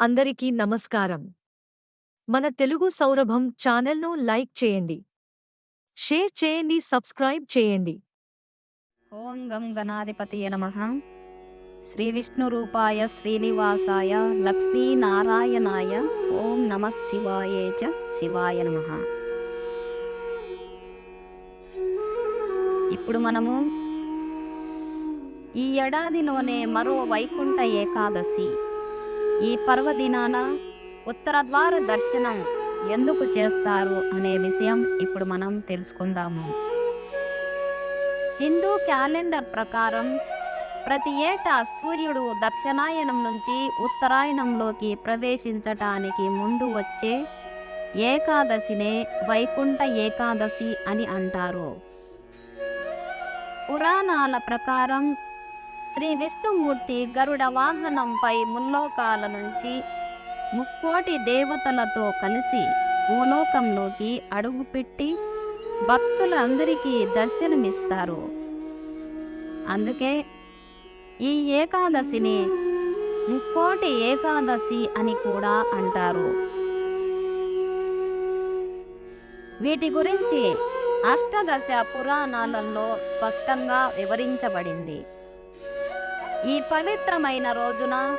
అందరికీ నమస్కారం. మన తెలుగు సౌరభం ఛానల్ను లైక్ చేయండి. షేర్ చేయండి సబ్స్క్రైబ్ చేయండి. ఓం గం గణాధిపతియ నమ. శ్రీ విష్ణు రూపాయ శ్రీనివాసాయ లక్ష్మీనారాయణాయ ఓం నమ శివాయ చ శివాయ నమ. ఇప్పుడు మనము ఈ ఏడాదిలోనే మరో వైకుంఠ ఏకాదశి ఈ పర్వదినాన ఉత్తరద్వార దర్శనం ఎందుకు చేస్తారు అనే విషయం ఇప్పుడు మనం తెలుసుకుందాము. హిందూ క్యాలెండర్ ప్రకారం ప్రతి ఏటా సూర్యుడు దక్షిణాయనం నుంచి ఉత్తరాయణంలోకి ప్రవేశించటానికి ముందు వచ్చే ఏకాదశినే వైకుంఠ ఏకాదశి అని అంటారు. పురాణాల ప్రకారం శ్రీ విష్ణుమూర్తి గరుడ వాహనంపై ముల్లోకాల నుంచి ముక్కోటి దేవతలతో కలిసి భూలోకంలోకి అడుగుపెట్టి భక్తులందరికీ దర్శనమిస్తారు. అందుకే ఈ ఏకాదశిని ముక్కోటి ఏకాదశి అని కూడా అంటారు. వీటి గురించి అష్టదశ పురాణాలలో స్పష్టంగా వివరించబడింది. ఈ పవిత్రమైన రోజున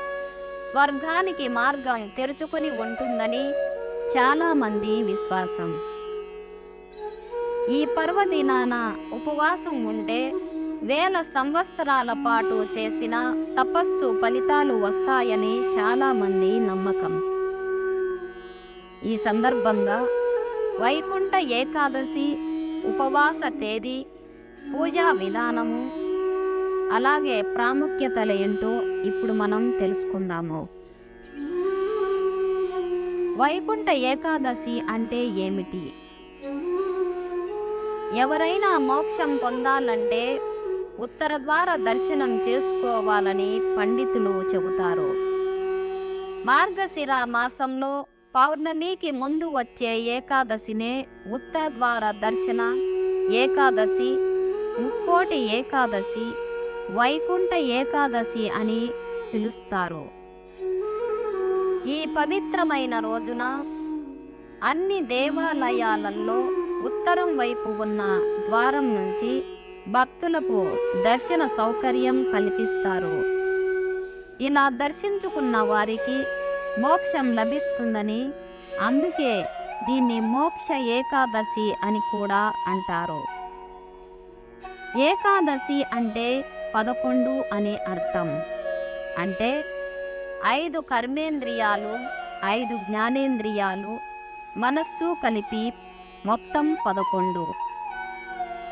స్వర్గానికి మార్గం తెరుచుకుని ఉంటుందని చాలామంది విశ్వాసం. ఈ పర్వదినాన ఉపవాసం ఉంటే వేల సంవత్సరాల పాటు చేసిన తపస్సు ఫలితాలు వస్తాయని చాలామంది నమ్మకం. ఈ సందర్భంగా వైకుంఠ ఏకాదశి ఉపవాస తేదీ పూజా విధానము అలాగే ప్రాముఖ్యతలు ఏంటో ఇప్పుడు మనం తెలుసుకుందాము. వైకుంఠ ఏకాదశి అంటే ఏమిటి? ఎవరైనా మోక్షం పొందాలంటే ఉత్తర ద్వార దర్శనం చేసుకోవాలని పండితులు చెబుతారు. మార్గశిర మాసంలో పౌర్ణమికి ముందు వచ్చే ఏకాదశినే ఉత్తర ద్వార దర్శన ఏకాదశి ముక్కోటి ఏకాదశి వైకుంఠ ఏకాదశి అని పిలుస్తారు. ఈ పవిత్రమైన రోజున అన్ని దేవాలయాలలో ఉత్తరం వైపు ఉన్న ద్వారం నుంచి భక్తులకు దర్శన సౌకర్యం కల్పిస్తారు. ఇలా దర్శించుకున్న వారికి మోక్షం లభిస్తుందని అందుకే దీన్ని మోక్ష ఏకాదశి అని కూడా అంటారు. ఏకాదశి అంటే పదకొండు అనే అర్థం. అంటే ఐదు కర్మేంద్రియాలు ఐదు జ్ఞానేంద్రియాలు మనస్సు కలిపి మొత్తం పదకొండు.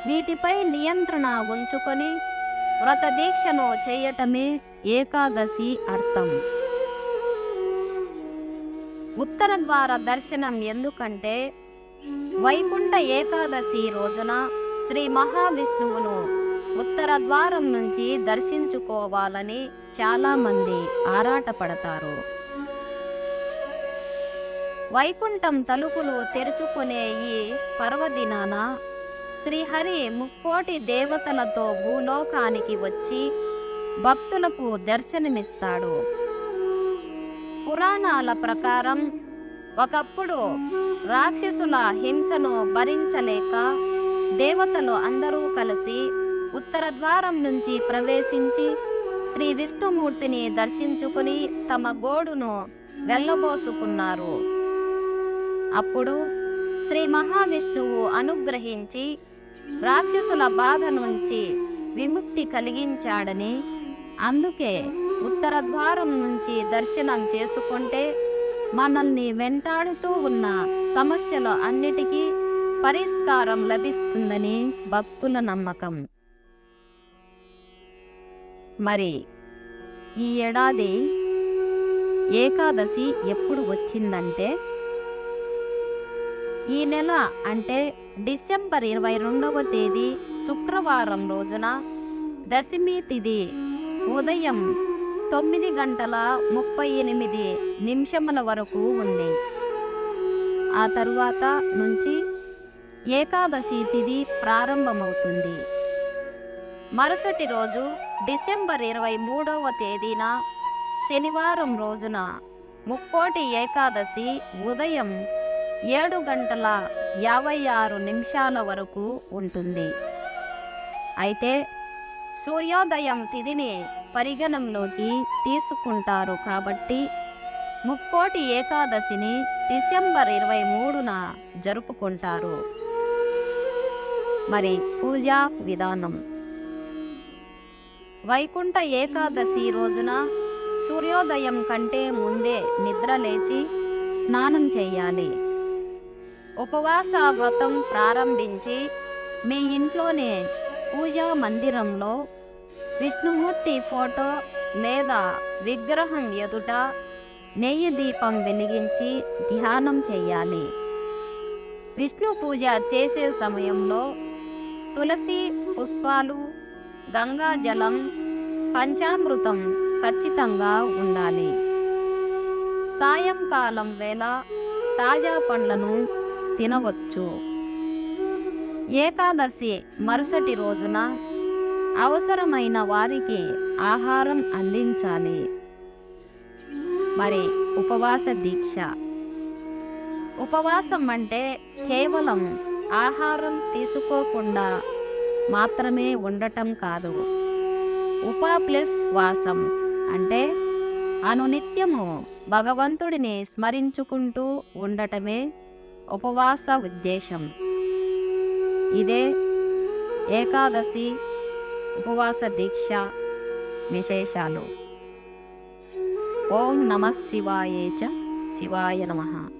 వీటిపై నియంత్రణ ఉంచుకొని వ్రతదీక్షను చేయటమే ఏకాదశి అర్థం. ఉత్తర ద్వార దర్శనం ఎందుకంటే వైకుంఠ ఏకాదశి రోజున శ్రీ మహావిష్ణువును ఉత్తర ద్వారం నుంచి దర్శించుకోవాలని చాలామంది ఆరాటపడతారు. వైకుంఠం తలుపులు తెరుచుకునే ఈ పర్వదినాన శ్రీహరి ముక్కోటి దేవతలతో భూలోకానికి వచ్చి భక్తులకు దర్శనమిస్తాడు. పురాణాల ప్రకారం ఒకప్పుడు రాక్షసుల హింసను భరించలేక దేవతలు అందరూ కలిసి ఉత్తర ద్వారం నుంచి ప్రవేశించి శ్రీ విష్ణుమూర్తిని దర్శించుకుని తమ గోడును వెళ్ళబోసుకున్నారు. అప్పుడు శ్రీ మహావిష్ణువు అనుగ్రహించి రాక్షసుల బాధ నుంచి విముక్తి కలిగించాడని అందుకే ఉత్తర ద్వారం నుంచి దర్శనం చేసుకుంటే మనల్ని వెంటాడుతూ ఉన్న సమస్యలు అన్నిటికీ పరిష్కారం లభిస్తుందని భక్తుల నమ్మకం. మరి ఈ ఏడాది ఏకాదశి ఎప్పుడు వచ్చిందంటే ఈ నెల అంటే డిసెంబర్ ఇరవై రెండవ తేదీ శుక్రవారం రోజున దశమి తిథి ఉదయం తొమ్మిది గంటల ముప్పై ఎనిమిది నిమిషముల వరకు ఉంది. ఆ తరువాత నుంచి ఏకాదశి తిథి ప్రారంభమవుతుంది. మరుసటి రోజు డిసెంబర్ ఇరవై మూడవ తేదీన శనివారం రోజున ముక్కోటి ఏకాదశి ఉదయం ఏడు గంటల యాభై ఆరు నిమిషాల వరకు ఉంటుంది. అయితే సూర్యోదయం తిథిని పరిగణంలోకి తీసుకుంటారు కాబట్టి ముక్కోటి ఏకాదశిని డిసెంబర్ ఇరవై మూడున జరుపుకుంటారు. మరి పూజా విధానం. వైకుంఠ ఏకాదశి రోజున సూర్యోదయం కంటే ముందే నిద్ర లేచి స్నానం చేయాలి. ఉపవాస వ్రతం ప్రారంభించి మీ ఇంట్లోనే పూజా మందిరంలో విష్ణుమూర్తి ఫోటో లేదా విగ్రహం ఎదుట నెయ్యి దీపం వెలిగించి ధ్యానం చేయాలి. విష్ణు పూజ చేసే సమయంలో తులసి పుష్పాలు గంగా జలం పంచామృతం ఖచ్చితంగా ఉండాలి. సాయంకాలం వేళ తాజా పండ్లను తినవచ్చు. ఏకాదశి మరుసటి రోజున అవసరమైన వారికి ఆహారం అందించాలి. మరి ఉపవాస దీక్ష. ఉపవాసం అంటే కేవలం ఆహారం తీసుకోకుండా మాత్రమే ఉండటం కాదు. ఉప ప్లస్ వాసం అంటే అనునిత్యము భగవంతుడిని స్మరించుకుంటూ ఉండటమే ఉపవాస ఉద్దేశం. ఇదే ఏకాదశి ఉపవాస దీక్ష విశేషాలు. ఓం నమ శివాయే చ శివాయ నమః.